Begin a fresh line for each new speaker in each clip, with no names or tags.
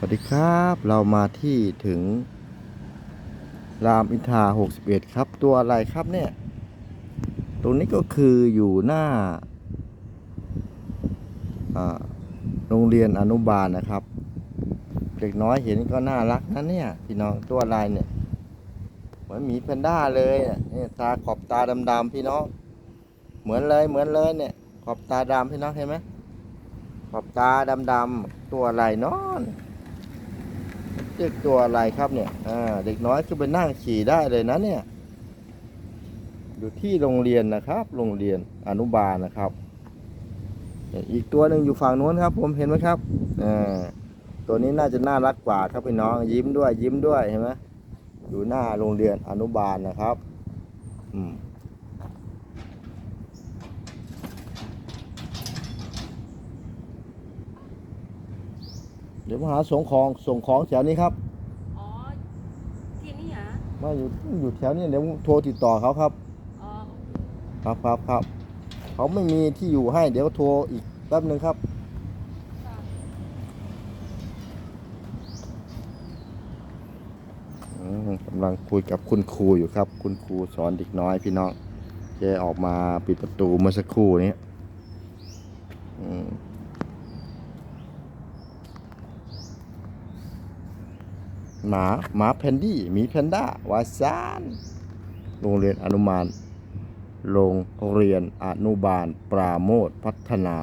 สวัสดีครับเรามาที่ถึง รามอินทรา61 ครับ ตัวอะไรครับเนี่ย ตรงนี้ก็คืออยู่หน้าโรงเรียนอนุบาลนะครับ เด็กน้อยเห็นก็น่ารักนะเนี่ยพี่น้องตัวอะไรเนี่ย เหมือนหมีแพนด้าเลยเนี่ยตาขอบตาดำๆพี่น้อง เหมือนเลยเหมือนเลยเนี่ย ขอบตาดำพี่น้องเห็นไหมขอบตาดำๆตัวอะไรเนาะ เรียกตัวอะไรครับเนี่ยเด็กน้อยขึ้นไปนั่งขี่ได้เลยนะเนี่ย อยู่ที่โรงเรียนนะครับ โรงเรียนอนุบาลนะครับ อีกตัวหนึ่งอยู่ฝั่งนู้นครับ ผมเห็นไหมครับอตัวนี้น่าจะน่ารักกว่าครับพี่น้องยิ้มด้วยยิ้มด้วยเห็นไหมอยู่หน้าโรงเรียนอนุบาลนะครับ อืม เดี๋ยวมาหาส่งของส่งของแถวนี้ครับ
อ๋อที่นี่เหรอ
มาอยู่อยู่แถวนี้เดี๋ยวโทรติดต่อเขาครับ
อ๋อ
ครับครับครับเขาไม่มีที่อยู่ให้ เดี๋ยวโทรอีกแป๊บหนึ่งครับ
ค่ะ
อืมกำลังคุยกับคุณครูอยู่ครับ คุณครูสอนเด็กน้อยพี่น้องแกออกมาปิดประตูเมื่อสักครู่นี้อืม หมาหมาแพนดี้มีแพนด้าวาซานโรงเรียนอนุบาลโรงเรียนอนุบาลปราโมทพัฒนา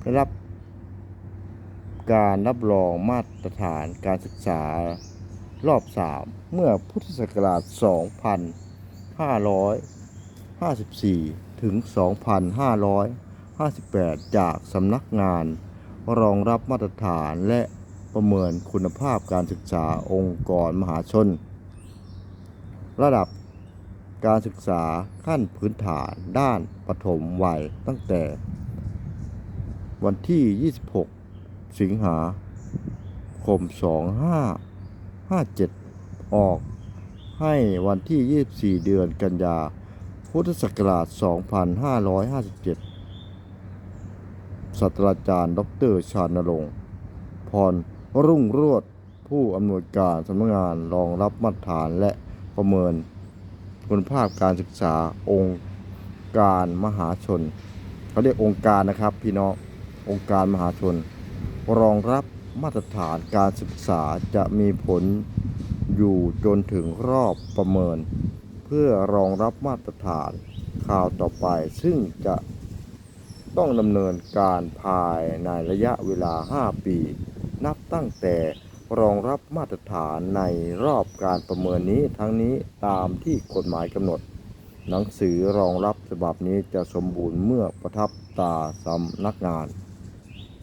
ได้รับการรับรองมาตรฐานการศึกษารอบ 3 เมื่อพุทธศักราช 2554 ถึง 2558 จากสำนักงานรองรับมาตรฐานและ ประเมินคุณภาพการศึกษาองค์กรมหาชน ระดับการศึกษาขั้นพื้นฐานด้านปฐมวัยตั้งแต่ วันที่ 26 สิงหาคม 25 57 ออกให้วันที่ 24 เดือนกันยา พุทธศักราช 2557ศาสตราจารย์ ดรชานรงค์พร รุ่งโรวดผู้อำนวยการสำนักงานรองรับมาตรฐานและประเมินคุณภาพการศึกษาองค์การมหาชนเขาเรียกองค์การนะครับ พี่น้ององค์การมหาชน รองรับมาตรฐานการศึกษาจะมีผลอยู่จนถึงรอบประเมิน เพื่อรองรับมาตรฐานข่าวต่อไป ซึ่งจะต้องดำเนินการภายในระยะเวลา 5 ปี นับตั้งแต่รองรับมาตรฐานในรอบการประเมินนี้ทั้งนี้ตามที่กฎหมายกำหนด หนังสือรองรับฉบับนี้จะสมบูรณ์เมื่อประทับตาสำนักงาน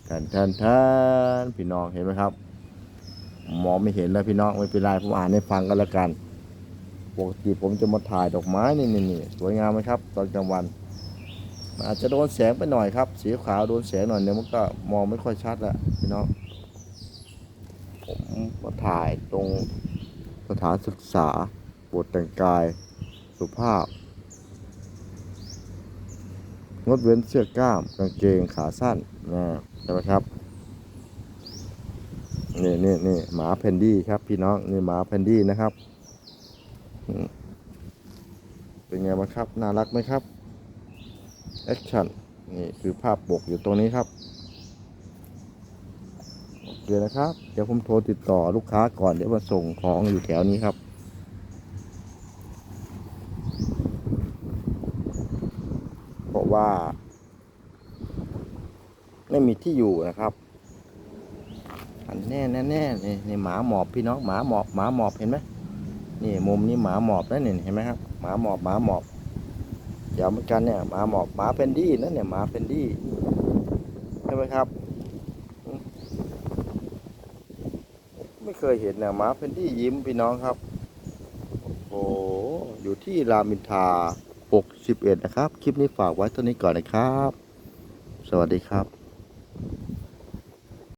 แทนแทนแทนพี่น้องเห็นไหมครับมองไม่เห็นแล้วพี่น้องไม่เป็นไรผมอ่านให้ฟังกันแล้วกันปกติผมจะมาถ่ายดอกไม้นี่นี่นี่สวยงามไหมครับ ตอนกลางวัน อาจจะโดนแสงไปหน่อยครับ สีขาวโดนแสงหน่อยเดี๋ยมันก็มองไม่ค่อยชัดแล้วพี่น้อง ผมมาถ่ายตรงสถานศึกษาบทแต่งกายสุภาพ งดเว้นเสื้อกล้าม กางเกงขาสั้นนะใช่ไหมครับ นี่นี่นี่หมาแพนดี้ครับ พี่น้อง นี่หมาแพนดี้นะครับ เป็นไงบ้างครับ น่ารักไหมครับ แอคชั่น นี่คือภาพปกอยู่ตรงนี้ครับ โอเคนะครับ เดี๋ยวผมโทรติดต่อลูกค้าก่อนเดี๋ยวมาส่งของอยู่แถวนี้ครับ เพราะว่า ไม่มีที่อยู่นะครับ อันแน่แน่แน่นี่นี่หมาหมอบพี่น้องหมาหมอบหมาหมอบเห็นไหมนี่มุมนี้หมาหมอบนั่นนี่เห็นไหมครับหมาหมอบหมาหมอบเดี๋ยวเหมือนกันเนี่ยหมาหมอบหมาเป็นดี้นั่นเนี่ยหมาเป็นดี้ใช่ไหมครับอืม ไม่เคยเห็นเนี่ยหมาเป็นดี้ยิ้มพี่น้องครับ โอ้โหอยู่ที่รามอินทรา61 นะครับ คลิปนี้ฝากไว้เท่านี้ก่อนนะครับ สวัสดีครับ